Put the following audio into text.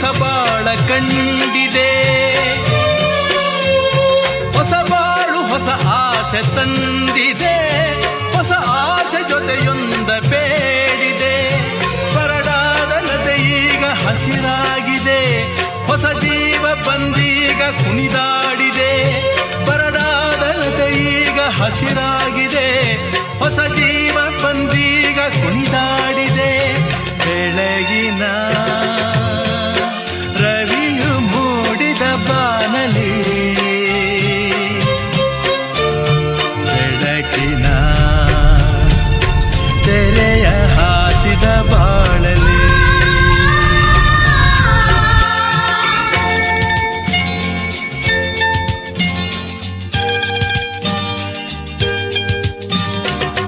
ಹೊಸಬಾಳ ಕಂಡಿದೆ. ಹೊಸಬಾಳು ಹೊಸ ಆಸೆ ತಂದಿದೆ. ಹೊಸ ಆಸೆ ಜೊತೆಯೊಂದ ಬೇಡಿದೆ. ಬರಡಾದ ಈಗ ಹಸಿರಾಗಿದೆ. ಹೊಸ ಜೀವ ಬಂದೀಗ ಕುಣಿದಾಡಿದೆ. ಬರಡಾದ ನದೆ ಈಗ ಹಸಿರಾಗಿದೆ. ಹೊಸ